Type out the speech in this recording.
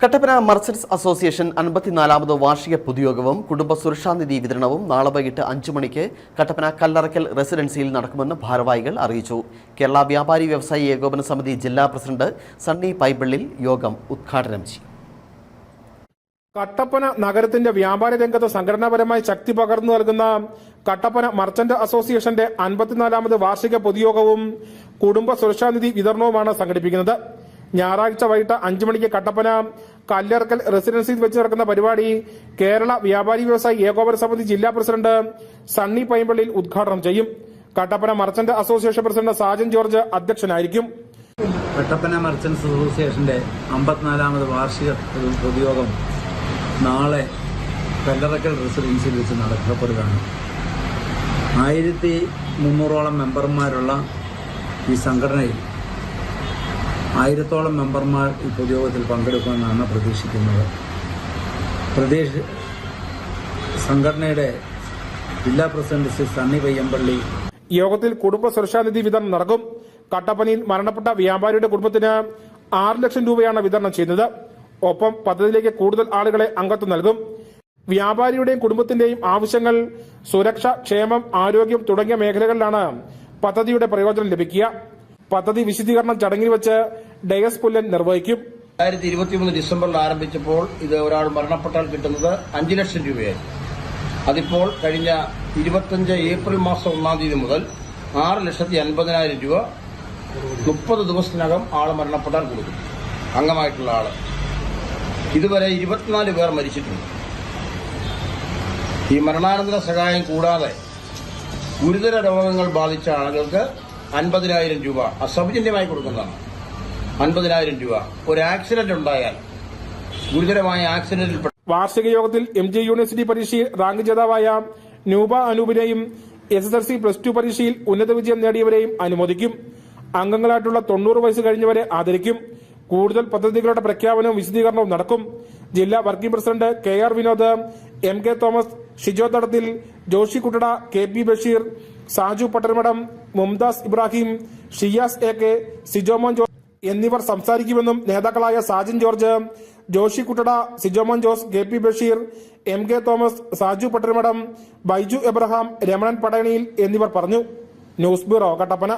Kattappana merchants association അൻപത്തിനാലാമത് വാർഷിക പൊതുയോഗവും കുടുംബ സുരക്ഷാനിധി വിതരണവും നാളെ വൈകിട്ട് അഞ്ചു മണിക്ക് കട്ടപ്പന കല്ലറക്കൽ റെസിഡൻസിയിൽ നടക്കുമെന്ന് ഭാരവാഹികൾ അറിയിച്ചു. കേരള വ്യാപാരി വ്യവസായി ഏകോപന സമിതി ജില്ലാ പ്രസിഡന്റ് സണ്ണി പൈബിളിൽ യോഗം ഉദ്ഘാടനം ചെയ്യും. കട്ടപ്പന നഗരത്തിന്റെ വ്യാപാര രംഗത്ത് സംഘടനാപരമായി ശക്തി പകർന്നു നൽകുന്ന കട്ടപ്പന മർച്ചന്റ് അസോസിയേഷന്റെ അൻപത്തിനാലാമത് വാർഷിക പൊതുയോഗവും കുടുംബ സുരക്ഷാനിധി വിതരണവുമാണ് സംഘടിപ്പിക്കുന്നത്. ഞായറാഴ്ച വൈകിട്ട് അഞ്ചു മണിക്ക് കട്ടപ്പന കല്ലറക്കൽ റെസിഡൻസിയിൽ വെച്ച് നടക്കുന്ന പരിപാടി കേരള വ്യാപാരി വ്യവസായി ഏകോപന സമിതി ജില്ലാ പ്രസിഡന്റ് സണ്ണി പൈമ്പള്ളിയിൽ ഉദ്ഘാടനം ചെയ്യും. Kattappana merchant association president Sajan George അധ്യക്ഷനായിരിക്കും. കട്ടപ്പന മർച്ചന്റ്സ് അസോസിയേഷന്റെ അമ്പത്തിനാലാമത് വാർഷിക പൊതുയോഗം നാളെ കല്ലറക്കൽ റെസിഡൻസിയിൽ വെച്ച് നടക്കപ്പെടുകയാണ് ആയിരത്തി മുന്നൂറോളം മെമ്പർമാരുള്ള ഈ സംഘടനയിൽ ആയിരത്തോളം മെമ്പർമാർ ഈ പൊതുയോഗത്തിൽ പങ്കെടുക്കുമെന്നാണ് പ്രതീക്ഷിക്കുന്നത്. പ്രതീക്ഷ സംഘടനയുടെ ജില്ലാ പ്രസിഡന്റ് ശ്രീ സണ്ണി പയ്യമ്പള്ളി. യോഗത്തിൽ കുടുംബ സുരക്ഷാനിധി വിതരണം നടക്കും. കട്ടപ്പനയിൽ മരണപ്പെട്ട വ്യാപാരിയുടെ കുടുംബത്തിന് ആറ് ലക്ഷം രൂപയാണ് വിതരണം ചെയ്യുന്നത് ഒപ്പം പദ്ധതിയിലേക്ക് കൂടുതൽ ആളുകളെ അംഗത്വം നൽകും. വ്യാപാരിയുടെയും കുടുംബത്തിന്റെയും ആവശ്യങ്ങൾ സുരക്ഷ ക്ഷേമം ആരോഗ്യം തുടങ്ങിയ മേഖലകളിലാണ് പദ്ധതിയുടെ പ്രയോജനം ലഭിക്കുക. പദ്ധതി വിശദീകരണം ചടങ്ങിൽ വെച്ച് ഡയസ് പുല്ലൻ നിർവഹിക്കും. രണ്ടായിരത്തി ഇരുപത്തിമൂന്ന് ഡിസംബറിൽ ആരംഭിച്ചപ്പോൾ ഇത് ഒരാൾ മരണപ്പെട്ടാൽ കിട്ടുന്നത് അഞ്ച് ലക്ഷം രൂപയായി. അതിപ്പോൾ കഴിഞ്ഞ ഇരുപത്തഞ്ച് ഏപ്രിൽ മാസം ഒന്നാം തീയതി മുതൽ ആറ് ലക്ഷത്തി അൻപതിനായിരം രൂപ മുപ്പത് ദിവസത്തിനകം ആൾ മരണപ്പെട്ടാൽ കൊടുക്കും. അംഗമായിട്ടുള്ള ആൾ. ഇതുവരെ ഇരുപത്തിനാല് പേർ മരിച്ചിട്ടുണ്ട്. ഈ മരണാനന്തര സഹായം കൂടാതെ ഗുരുതര രോഗങ്ങൾ ബാധിച്ച ആളുകൾക്ക് അൻപതിനായിരം രൂപ. അസൗജന്യമായി കൊടുക്കുന്നതാണ്. അൻപതിനായിരം രൂപ. ഒരു ആക്സിഡന്റ് ഉണ്ടായാൽ ഗുരുതരമായ ആക്സിഡന്റിൽ വാർഷിക യോഗത്തിൽ എം ജെ യൂണിവേഴ്സിറ്റി പരീക്ഷയിൽ റാങ്ക് ജേതാവായ Nooba അനൂപിനെയും S S L C plus two പരീക്ഷയിൽ ഉന്നത വിജയം നേടിയവരെയും അനുമോദിക്കും. അംഗങ്ങളായിട്ടുള്ള തൊണ്ണൂറ് വയസ്സ് കഴിഞ്ഞവരെ ആദരിക്കും. കൂടുതൽ പദ്ധതികളുടെ പ്രഖ്യാപനവും വിശദീകരണവും നടക്കും. ജില്ലാ working president K R Vinod M K Thomas Shijo Thadathil Joshi Kuttada K P Basheer Saju Pattarmadom Mumtaz Ibrahim Shiyas A K Sijomon George എന്നിവർ സംസാരിക്കുമെന്നും നേതാക്കളായ Sajin George Joshi Kuttada Sijomon Jose K P Basheer M K Thomas Saju Pattarmadom Baiju Abraham Ramanan Padayaniyil എന്നിവർ പറഞ്ഞു. News bureau Kattappana.